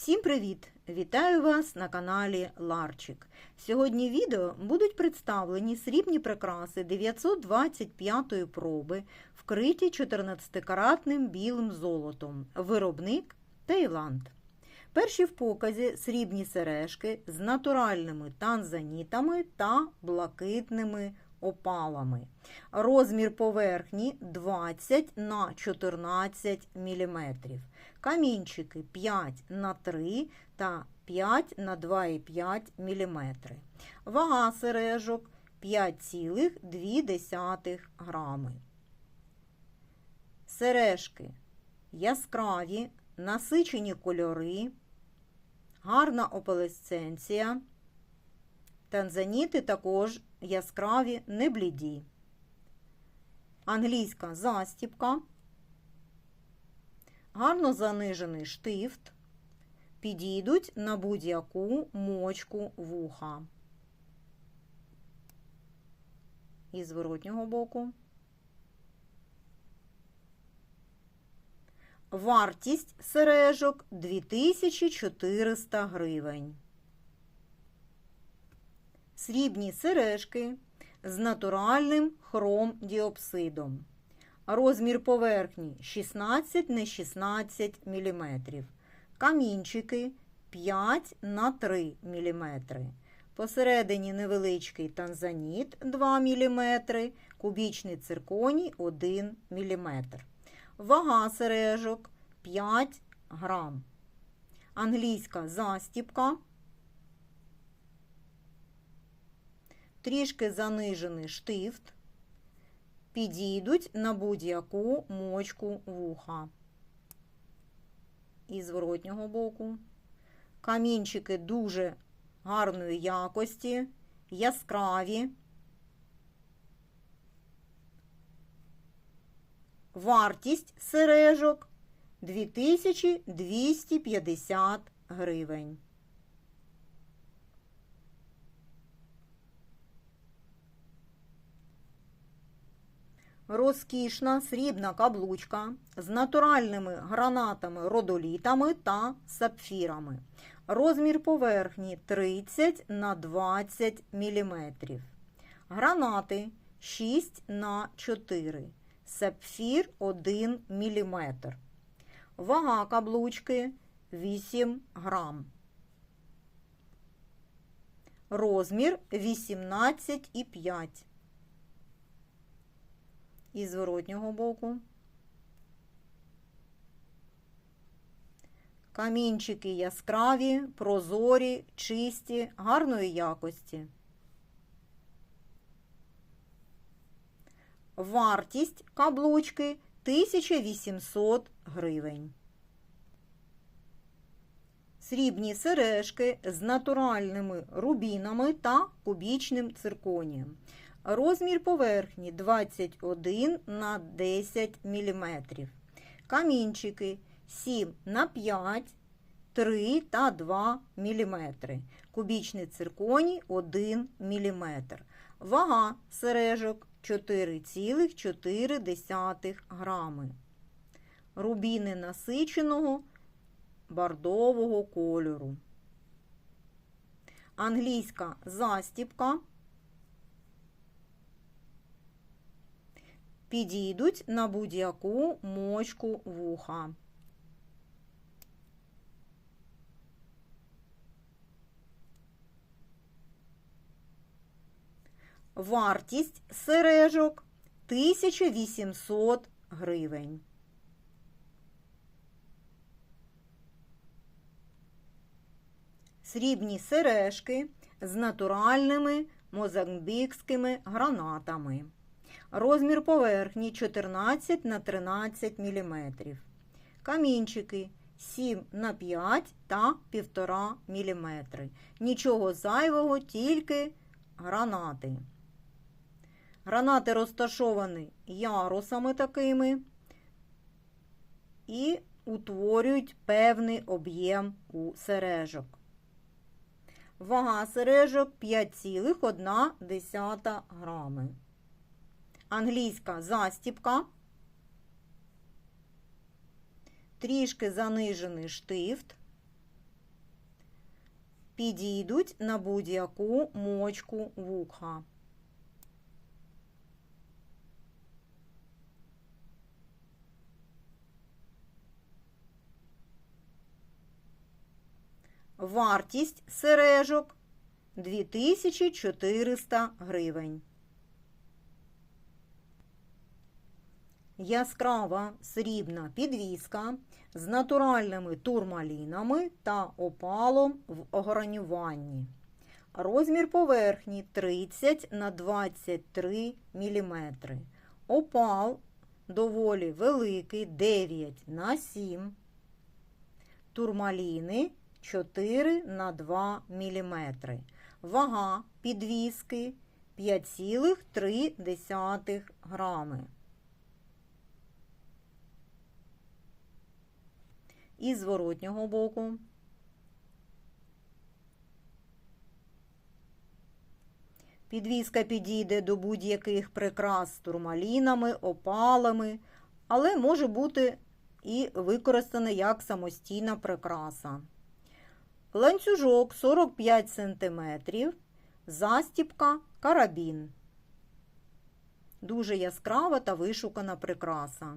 Всім привіт! Вітаю вас на каналі Ларчик. Сьогодні відео будуть представлені срібні прикраси 925-ї проби, вкриті 14-каратним білим золотом. Виробник Таїланд. Перші в показі срібні сережки з натуральними танзанітами та блакитними опалами. Розмір поверхні 20 на 14 мм. Камінчики 5 на 3 та 5 на 2,5 мм. Вага сережок 5,2 грами. Сережки яскраві, насичені кольори, гарна опалесценція. Танзаніти також яскраві, не бліді. Англійська застіпка. Гарно занижений штифт. Підійдуть на будь-яку мочку вуха. І зворотнього боку. Вартість сережок 2400 гривень. Срібні сережки з натуральним хромдіопсидом. Розмір поверхні 16 на 16 мм. Камінчики 5 на 3 мм. Посередині невеличкий танзаніт 2 мм, кубічний цирконій 1 мм. Вага сережок 5 грам. Англійська застіпка. Трішки занижений штифт. Підійдуть на будь-яку мочку вуха. І зворотнього боку. Камінчики дуже гарної якості, яскраві. Вартість сережок 2250 гривень. Розкішна срібна каблучка з натуральними гранатами-родолітами та сапфірами. Розмір поверхні 30 на 20 мм. Гранати 6 на 4 Сапфір 1 мм. Вага каблучки 8 грам. Розмір 18,5 і зворотнього боку. Камінчики яскраві, прозорі, чисті, гарної якості. Вартість каблучки 1800 гривень. Срібні сережки з натуральними рубінами та кубічним цирконієм. Розмір поверхні 21 на 10 мм. Камінчики 7 на 5, 3 та 2 мм. Кубічний цирконій 1 мм. Вага сережок 4,4 грами. Рубіни насиченого бордового кольору. Англійська застіпка. Підійдуть на будь-яку мочку вуха. Вартість сережок 1800 гривень. Срібні сережки з натуральними мозамбікськими гранатами. Розмір поверхні 14 на 13 мм. Камінчики 7 на 5 та 1,5 мм. Нічого зайвого, тільки гранати. Гранати розташовані ярусами такими і утворюють певний об'єм у сережок. Вага сережок 5,1 грами. Англійська застіпка. Трішки занижений штифт. підійдуть на будь-яку мочку вуха. Вартість сережок 2400 гривень. Яскрава срібна підвіска з натуральними турмалінами та опалом в огранюванні. Розмір поверхні 30 на 23 мм. Опал доволі великий 9 на 7 Турмаліни 4 на 2 мм. Вага підвіски 5,3 грами. І зворотнього боку. Підвіска підійде до будь-яких прикрас турмалінами, опалами, але може бути і використана як самостійна прикраса. Ланцюжок 45 см, застіпка, карабін. Дуже яскрава та вишукана прикраса.